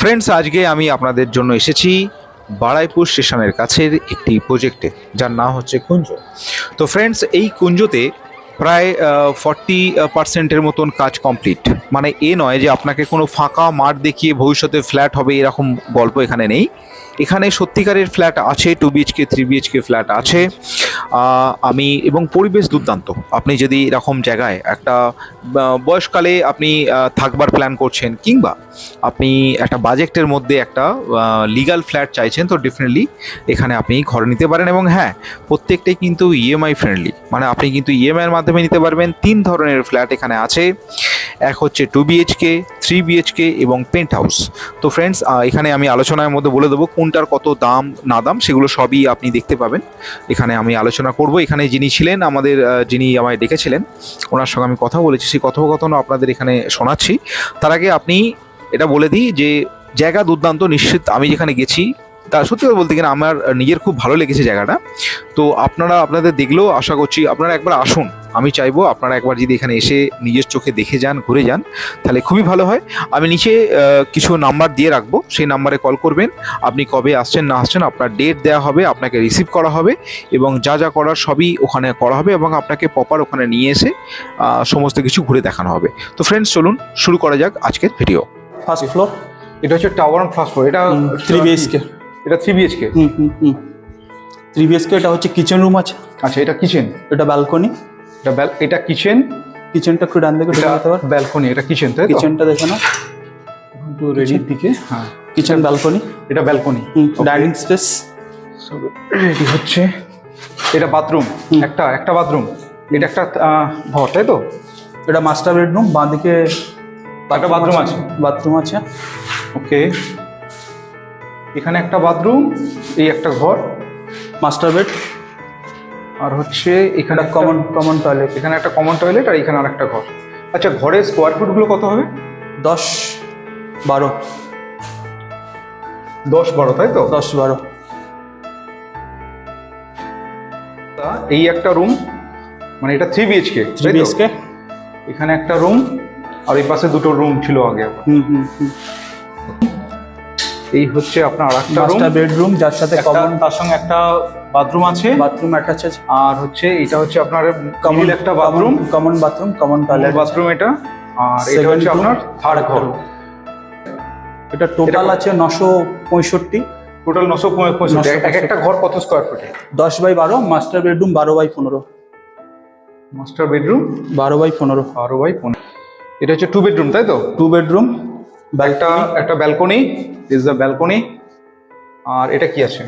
Friends আজকে আমি আপনাদের জন্য এসেছি বাড়াইপুর স্টেশনের কাছের একটি প্রজেক্টে যার নাম হচ্ছে কুঞ্জ। তো ফ্রেন্ডস এই কুঞ্জতে প্রায় ফর্টি পার্সেন্টের মতন কাজ কমপ্লিট মানে এ নয় যে আপনাকে কোনো ফাঁকা মাঠ দেখিয়ে ভবিষ্যতে ফ্ল্যাট হবে, এরকম গল্প এখানে নেই। এখানে সত্যিকারের ফ্ল্যাট আছে two BHK three BHK flat আছে। আমি এবং পরিবেশ দুর্দান্ত। আপনি যদি এরকম জায়গায় একটা বয়সকালে আপনি থাকবার প্ল্যান করছেন কিংবা আপনি একটা বাজেটের মধ্যে একটা লিগাল ফ্ল্যাট চাইছেন, তো ডেফিনেটলি এখানে আপনি ঘর নিতে পারেন এবং হ্যাঁ প্রত্যেকটাই কিন্তু ইএমআই ফ্রেন্ডলি মানে আপনি কিন্তু ইএমআইয়ের মাধ্যমে নিতে পারবেন। তিন ধরনের ফ্ল্যাট এখানে আছে। এক হচ্ছে টু বিএইচকে থ্রি বিএইচকে এবং পেন্ট হাউস তো ফ্রেন্ডস এখানে আমি আলোচনার মধ্যে বলে দেবো কোনটার কত দাম, না দাম, সেগুলো সবই আপনি দেখতে পাবেন। এখানে আমি আলোচনা করব। এখানে যিনি ছিলেন, আমাদের যিনি আমায় ডেকেছিলেন, ওনার সঙ্গে আমি কথা বলেছি। সেই কথোপকথনও আপনাদের এখানে শোনাচ্ছি। তার আগে আপনি এটা বলে দিই যে, জায়গা দুর্দান্ত, নিশ্চিত আমি যেখানে গেছি তা সত্যি কথা বলতে গেলে আমার নিজের খুব ভালো লেগেছে জায়গাটা। তো আপনারা আপনাদের দেখলেও আশা করছি আপনারা একবার আসুন। আমি চাইব আপনারা একবার যদি এখানে এসে নিজের চোখে দেখে যান ঘুরে যান তাহলে খুবই ভালো হয়। আমি নিচে কিছু নাম্বার দিয়ে রাখব। সেই নাম্বারে কল করবেন। আপনি কবে আসছেন না আসছেন আপনার ডেট দেওয়া হবে আপনাকে রিসিভ করা হবে এবং যা যা করার সবই ওখানে করা হবে এবং আপনাকে প্রপার ওখানে নিয়ে এসে সমস্ত কিছু ঘুরে দেখানো হবে। তো ফ্রেন্ডস চলুন শুরু করা যাক আজকের ভিডিও ফার্স্ট ফ্লোর এটা হচ্ছে টাওয়ার অন ফার্স্ট ফ্লোর এটা থ্রি বিএসকে এটা three BHK hmm hmm hmm. Three BHK এটা হচ্ছে কিচেন রুম আছে। আচ্ছা এটা কিচেন এটা ব্যালকনি এটা ব্যাল এটা কিচেন কিচেনটা একটু ডান দিকে ঢুকে যেতে পার। ব্যালকনি এটা কিচেন তাই কিচেনটা দেখে না। তো রেডির দিকে। হ্যাঁ। কিচেন ব্যালকনি এটা ব্যালকনি ডাইনিং স্পেস রেডি হচ্ছে। এটা বাথরুম একটা একটা বাথরুম এটা একটা ঘর তাই তো? এটা মাস্টার বেডরুম বাঁ দিকে একটা বাথরুম আছে। বাথরুম আছে। ওকে এখানে একটা বাথরুম এই একটা ঘর। মাস্টার বেড আর হচ্ছে এখানে কমন কমন টয়লেট এখানে একটা কমন টয়লেট আর এখানে আরেকটা ঘর। আচ্ছা ঘরের স্কোয়ার ফুটগুলো কত হবে? দশ বারো। দশ বারো তাই তো? দশ বারো। এই একটা রুম মানে এটা থ্রি বিএইচকে থ্রি বিএসকে এখানে একটা রুম আর এই পাশে দুটো রুম ছিল আগে হুম হুম হুম। এই হচ্ছে আপনার আর একটা বেডরুম যার সাথে কমন তার সঙ্গে একটা বাথরুম আছে। বাথরুম অ্যাটাচ আছে। আর হচ্ছে এটা হচ্ছে আপনার কমন একটা bathroom common bathroom common toilet bathroom এটা। আর এটা হচ্ছে আপনার থার্ড ঘর। এটা টোটাল আছে নশো পঁয়ষট্টি। টোটাল নশো পঁয়ষট্টি। এক একটা ঘর কত স্কোয়ার ফুটে দশ বাই বারো মাস্টার বেডরুম বারো বাই পনেরো। মাস্টার বেডরুম বারো বাই পনেরো। বারো বাই পনেরো। এটা হচ্ছে টু বেডরুম তাই তো? টু বেডরুম একটা একটা ব্যালকনি ইজ দ্য ব্যালকনি আর এটা কি আছে?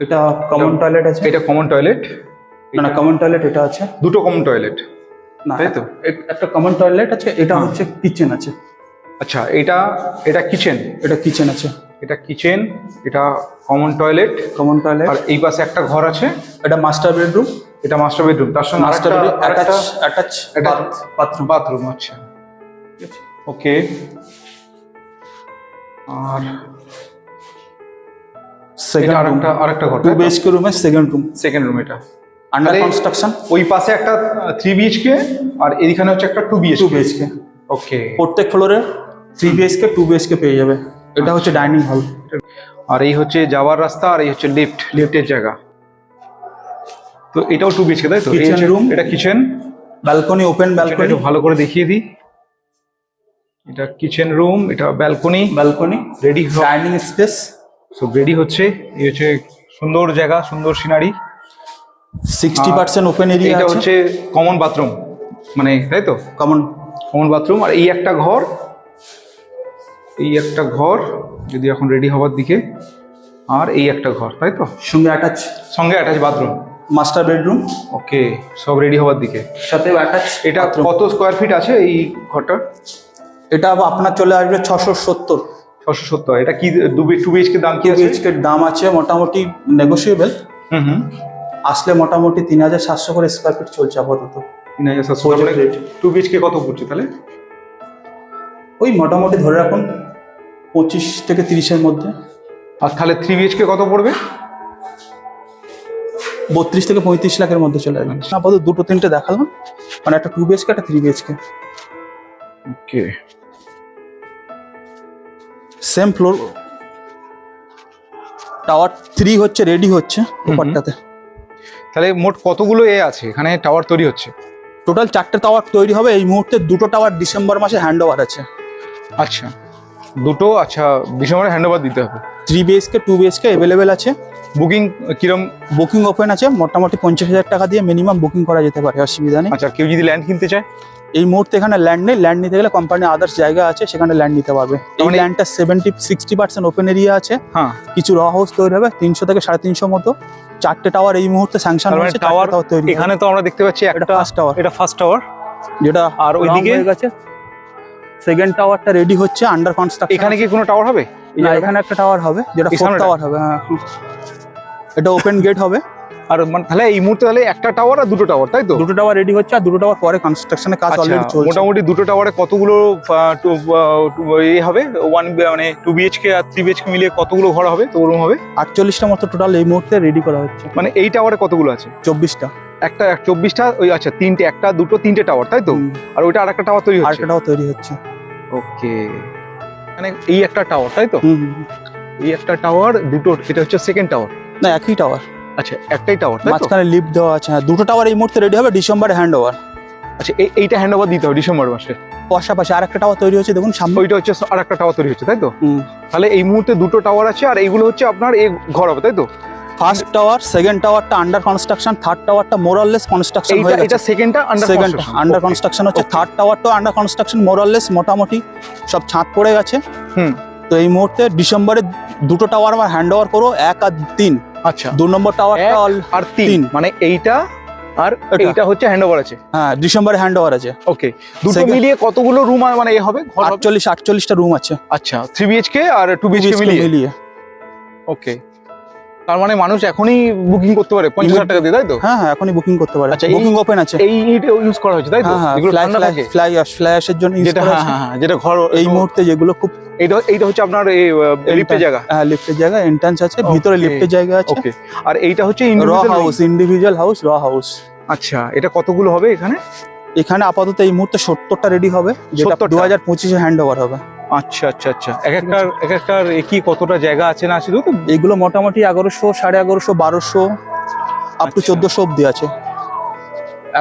এটা কমন টয়লেট আছে? এটা কমন টয়লেট না কমন টয়লেট এটা আছে। দুটো কমন টয়লেট না তাই তো? একটা কমন টয়লেট আছে এটা হ্যাঁ। হচ্ছে কিচেন আছে। আচ্ছা এটা এটা কিচেন এটা কিচেন আছে। এটা কিচেন এটা কমন টয়লেট কমন টয়লেট আর এই পাশে একটা ঘর আছে। এটা মাস্টার বেডরুম এটা মাস্টার বেডরুম তার সঙ্গে master bedroom attach attach bathroom bathroom আচ্ছা। ওকে আর সেকেন্ড রুম আরেকটা আরেকটা ঘর two BHK second room second room এটা। আন্ডার তাহলে- কনস্ট্রাকশন ওই পাশে একটা থ্রি বিএইচকে আর হচ্ছে একটা টু টু বিএইচকে ওকে প্রত্যেক ফ্লোরে থ্রি বিএইচকে টু বিএইচকে পেয়ে যাবে। এটা হচ্ছে ডাইনিং হল আর এই হচ্ছে যাওয়ার রাস্তা আর এই হচ্ছে লিফট লিফটের জায়গা। তো এটাও টু বিএইচকে তাই তো? Kitchen এটা কিচেন ব্যালকনি ওপেন ব্যালকনি ভালো করে দেখিয়ে দিই। এটা কিচেন রুম এটা balcony balcony ready dining space সব রেডি হচ্ছে। এই হচ্ছে সুন্দর জায়গা সুন্দর scenery sixty percent open area এটা হচ্ছে কমন বাথরুম মানে তাই তো? কমন কমন বাথরুম আর এই একটা ঘর এই একটা ঘর যদি এখন রেডি হওয়ার দিকে আর এই একটা ঘর তাই তো? সঙ্গে অ্যাটাচ সঙ্গে attach bathroom master bedroom okay সব রেডি হওয়ার দিকে। সাথে অ্যাটাচ এটা কত স্কোয়ার ফিট আছে এই ঘরটা এটা আপনার চলে আসবে ছশো সত্তর। ছশো সত্তর। এটা কি টু বিএচকে দাম কি আছে? বিএইচকে দাম আছে মোটামুটি নেগোসিয়েবল হুম হুম। আসলে মোটামুটি তিন হাজার সাতশো করে স্কোয়ার ফিট চলছে আপাতত। তিন হাজার সাতশো টু বিএচকে কত পড়ছে তাহলে? ওই মোটামুটি ধরে রাখুন পঁচিশ থেকে তিরিশের মধ্যে। আর তাহলে থ্রি বিএইচকে কত পড়বে? বত্রিশ থেকে পঁয়ত্রিশ লাখের মধ্যে চলে যাবেন আপাতত দুটো তিনটে দেখালাম। মানে একটা টু বিএচকে একটা three BHK okay same floor tower three হচ্ছে রেডি হচ্ছে ওপারটাতে তাহলে মোট কতগুলো এ আছে? এখানে টাওয়ার তৈরি হচ্ছে। টোটাল চারটে টাওয়ার তৈরি হবে। এই মুহূর্তে দুটো টাওয়ার ডিসেম্বর মাসে হ্যান্ড ওভার আছে। আচ্ছা। দুটো আচ্ছা ডিসেম্বরে হ্যান্ড ওভার দিতে হবে। Three BHK two BHK available আছে। বুকিং কিরম? বুকিং ওপেন আছে মোটামুটি পঞ্চাশ হাজার টাকা দিয়ে মিনিমাম বুকিং করা যেতে পারে অসুবিধা নেই। আচ্ছা কেউ যদি ল্যান্ড কিনতে চায়? এই মুহূর্তে এখানে ল্যান্ড নেই ল্যান্ড নিতে গেলে কোম্পানি আদার্স জায়গা আছে সেখানে ল্যান্ড নিতে পারবে। এই ল্যান্ডটা seventy sixty percent open area আছে। হ্যাঁ। কিছু র হাউস তৈরি হবে তিনশো থেকে সাড়ে তিনশো মতো। চারটে টাওয়ার এই মুহূর্তে স্যাংশন মানে হয়েছে টাওয়ার তৈরি এখানে তো আমরা দেখতে পাচ্ছি একটা ফার্স্ট টাওয়ার এটা ফার্স্ট টাওয়ার যেটা আর ওইদিকে? গেছে। সেকেন্ড টাওয়ারটা রেডি হচ্ছে আন্ডার কনস্ট্রাকশন এখানে কি কোনো টাওয়ার হবে? না এখানে একটা টাওয়ার হবে যেটা ফোর্থ টাওয়ার হবে হ্যাঁ। এটা ওপেন গেট হবে। আর মানে তাহলে এই মুহূর্তে তাহলে একটা টাওয়ার আর দুটো টাওয়ার তাই তো? দুটো টাওয়ার রেডি হচ্ছে আর দুটো টাওয়ার পরে কনস্ট্রাকশনের কাজ আচ্ছা, অলরেডি চলছে। মোটামুটি দুটো টাওয়ারে কতগুলো এ হবে? ওয়ান মানে টু বিএইচকে আর থ্রি বিএইচকে মিলিয়ে কতগুলো ঘর হবে? তো রুম হবে। আটচল্লিশটা মতো টোটাল এই মুহূর্তে রেডি করা হচ্ছে। মানে এই টাওয়ারে কতগুলো আছে? চব্বিশটা। একটা চব্বিশটা ওই আচ্ছা তিনটে একটা দুটো তিনটে টাওয়ার তাই তো? আর ওইটা আর একটা টাওয়ার তৈরি হচ্ছে? আরেকটা টাওয়ার তৈরি হচ্ছে। ওকে মানে এই একটা টাওয়ার তাই তো। এই একটা টাওয়ার দুটো এটা হচ্ছে সেকেন্ড টাওয়ার না একই টাওয়ার আচ্ছা একটাই টাওয়ার মাঝখানে লিফট দেওয়া আছে হ্যাঁ দুটো টাওয়ার এই মুহূর্তে রেডি হবে ডিসেম্বরে হ্যান্ড ওভার আচ্ছা এই- এইটা হ্যান্ড ওভার দিতে হবে ডিসেম্বর মাসে। পাশাপাশি আর একটা টাওয়ার তৈরি হচ্ছে দেখুন সামনে। ওইটা হচ্ছে আর একটা টাওয়ার তৈরি হচ্ছে তাই তো? হুম। তাহলে এই মুহূর্তে দুটো টাওয়ার আছে আর এইগুলো হচ্ছে আপনার এই ঘর হবে তাই তো? ফার্স্ট টাওয়ার সেকেন্ড টাওয়ারটা আন্ডার কনস্ট্রাকশন থার্ড টাওয়ারটা মোরাললেস কনস্ট্রাকশন হয়ে এটা গেছে। সেকেন্ডটা আন্ডার সেকেন্ড আন্ডার কনস্ট্রাকশন হচ্ছে থার্ড টাওয়ারটাও under construction more or less মোটামুটি সব ছাদ পড়ে গেছে। হুম। তো এই মুহূর্তে ডিসেম্বরে দুটো টাওয়ার আমার হ্যান্ড ওভার করো এক আর তিন। আচ্ছা। দু নম্বর টাওয়ার এক all- আর তিন। মানে এইটা আর। এইটা হচ্ছে হ্যান্ড ওভার আছে। হ্যাঁ ডিসেম্বরে হ্যান্ড ওভার আছে। ওকে দুটো মিলিয়ে কতগুলো রুম মানে এ হবে? আটচল্লিশ আটচল্লিশটা রুম আছে। আচ্ছা থ্রি বিএইচকে আর টু বিএইচকে মিলিয়ে? ওকে তার মানে মানুষ এখনই বুকিং করতে পারে পঞ্চাশ হাজার টাকা দিয়ে তাই তো? হ্যাঁ হ্যাঁ এখনই বুকিং করতে পারে। আচ্ছা, বুকিং ওপেন আছে। এই ইট ইউজ করা হচ্ছে তাই তো? হ্যাঁ হ্যাঁ এগুলো ঠান্ডা ফ্লাই থাকে? ফ্লাই ফ্ল্যাশের জন্য যেটা হ্যাঁ হ্যাঁ হ্যাঁ, যেটা ঘর এই মুহূর্তে যেগুলো খুব এইটা এইটা হচ্ছে আপনার এই লিফটের জায়গা। হ্যাঁ লিফটের জায়গা এন্ট্রান্স আছে ভিতরে. লিফটের জায়গা আছে। ওকে আর এইটা হচ্ছে row house individual house row house আচ্ছা এটা কতগুলো হবে এখানে? এখানে আপাতত এই মুহূর্তে সত্তরটা রেডি হবে যেটা 70 টা? দু হাজার পঁচিশে হ্যান্ড ওভার হবে। আচ্ছা আচ্ছা আচ্ছা। এক একটার এক একটার কি কতটা জায়গা আছে না আছে তো এগুলো মোটামুটি এগারোশো সাড়ে এগারোশো বারোশো আপ টু আচ্ছা। চোদ্দশো অব্দি আছে।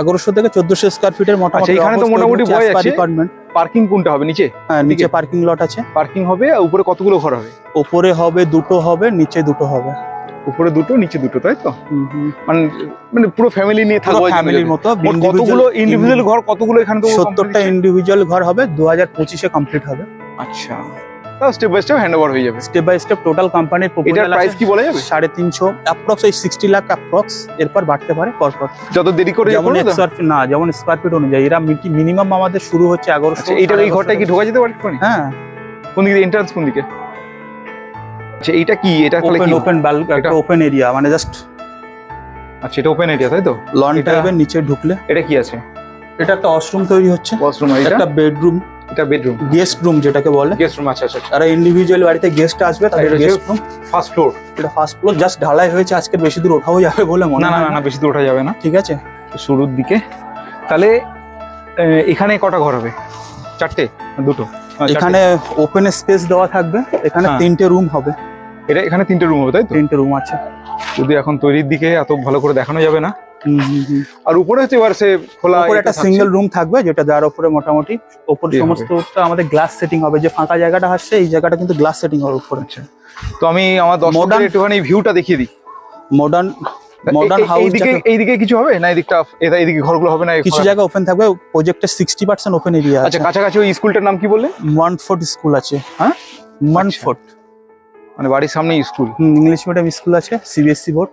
এগারোশো থেকে চোদ্দশো স্কোয়ার ফিটের মোটামুটি আচ্ছা, এখানে তো মোটামুটি বয় আছে। ডিপার্টমেন্ট পার্কিং কোনটা হবে নিচে? হ্যাঁ নিচে। পার্কিং লট আছে। পার্কিং হবে আর উপরে কতগুলো ঘর হবে? উপরে হবে দুটো হবে নিচে দুটো হবে। উপরে দুটো নিচে দুটো তাই তো। মানে মানে পুরো ফ্যামিলি নিয়ে থাকব ফ্যামিলির মতো কতগুলো ইন্ডিভিজুয়াল ঘর কতগুলো এখানে তো সত্তরটা ইন্ডিভিজুয়াল ঘর হবে দু হাজার পঁচিশে কমপ্লিট হবে। আচ্ছা। তাও step by step hand over হয়ে যাবে। স্টেপ বাই স্টেপ টোটাল কোম্পানির এটার প্রাইস কি বলা যাবে? সাড়ে তিনশো অ্যাপ্রক্স ওই সিক্সটি লাখ অ্যাপ্রক্স এরপর বাড়তে পারে পরপর যত দেরি করে যেমন স্কোয়ার ফিট না যেমন স্কোয়ার ফিট অনুযায়ী এরা মিনিমাম আমাদের শুরু হচ্ছে এগারোশো আচ্ছা এই ঘরটায় কি ঢোকা যেতে পারে? হ্যাঁ। কোন দিকে? এন্ট্রান্স কোন দিকে? আচ্ছা এইটা কি? এটা তাহলে কি? ওপেন বাল একটা ওপেন এরিয়া মানে জাস্ট আচ্ছা এটা ওপেন এরিয়া তাই তো? লন এটা- টাইপের নিচে ঢুকলে। এটা কি আছে? এটা একটা ওয়াশরুম তৈরি হচ্ছে। ওয়াশরুম এটা একটা বেডরুম এটা বেডরুম গেস্ট রুম যেটাকে বলে। গেস্ট রুম আচ্ছা আচ্ছা আচ্ছা। যারা ইন্ডিভিজুয়াল বাড়িতে গেস্ট আসবে তাদের এটা গেস্ট রুম ফার্স্ট ফ্লোর এটা ফার্স্ট ফ্লোর জাস্ট ঢালাই হয়েছে আজকে বেশি দূর ওঠাও যাবে বলে মনে না না না। বেশি দূর ওঠা যাবে না। ঠিক আছে। শুরুর দিকে তাহলে এখানে কটা ঘর হবে? চারটে? দুটো? এখানে ওপেন স্পেস দেওয়া থাকবে এখানে হ্যাঁ। তিনটে রুম হবে। এটা এখানে তিনটে রুম হবে তাই তো? তিনটে রুম আছে। যদি এখন তৈরির দিকে এত ভালো করে দেখানো যাবে না। আর উপরে হচ্ছে এবার সে খোলা উপরে একটা সিঙ্গেল রুম থাকবে যেটা যার উপরে মোটামুটি উপরে সমস্তটা আমাদের গ্লাস সেটিং হবে যে ফাঁকা জায়গাটা আসছে এই জায়গাটা কিন্তু গ্লাস সেটিং হবে উপরে। আচ্ছা। তো আমি আমার Modern- একটুখানি ভিউটা দেখিয়ে দিই। মডার্ন মডার্ন হাউস এইদিকে এইদিকে কিছু হবে? না এদিকটা এটা এইদিকে ঘরগুলো হবে না? কিছু জায়গা ওপেন থাকবে প্রজেক্টের ওপেন এরিয়া আচ্ছা কাছাকাছি ওই স্কুলটার নাম কি বললে? স্কুল আছে। হ্যাঁ? আচ্ছা। মানে বাড়ির সামনে স্কুল ইংলিশ মিডিয়াম স্কুল আছে সিবিএসসি বোর্ড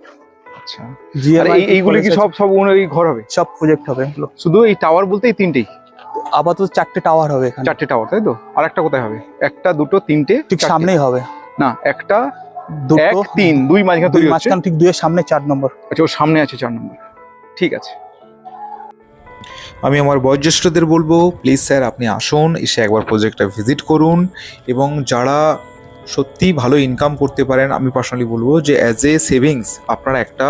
আচ্ছা। আর জিএমআই এই- এইগুলো কি সব সব ওনার এই ঘর হবে? সব প্রজেক্ট হবে। শুধু এই টাওয়ার বলতে এই তিনটেই? আপাতত চারটে টাওয়ার হবে এখানে। চারটে টাওয়ার তাই তো? আর একটা কোথায় হবে? একটা দুটো তিনটে ঠিক সামনেই হবে। না একটা দুটো তিন দুই মাঝখানে দুই মাঝখানে ঠিক দুইয়ের সামনে চার নম্বর। আচ্ছা ওর সামনে আছে চার নম্বর। ঠিক আছে। আমি আমার বয়োজ্যেষ্ঠদের বলব প্লিজ স্যার আপনি আসুন এসে একবার প্রজেক্টটা ভিজিট করুন এবং যারা সত্যি ভালো ইনকাম করতে পারেন, আমি পার্সোনালি বলব যে অ্যাজ এ সেভিংস আপনারা একটা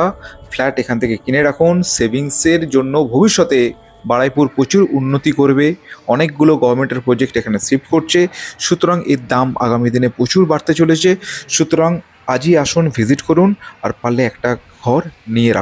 ফ্ল্যাট এখান থেকে কিনে রাখুন সেভিংসের জন্য ভবিষ্যতে বারাইপুর প্রচুর উন্নতি করবে, অনেকগুলো গভর্নমেন্টের প্রজেক্ট এখানে শিফট করছে, সুতরাং এর দাম আগামী দিনে প্রচুর বাড়তে চলেছে, সুতরাং আজই আসুন ভিজিট করুন, আর পারলে একটা ঘর নিয়ে রাখুন।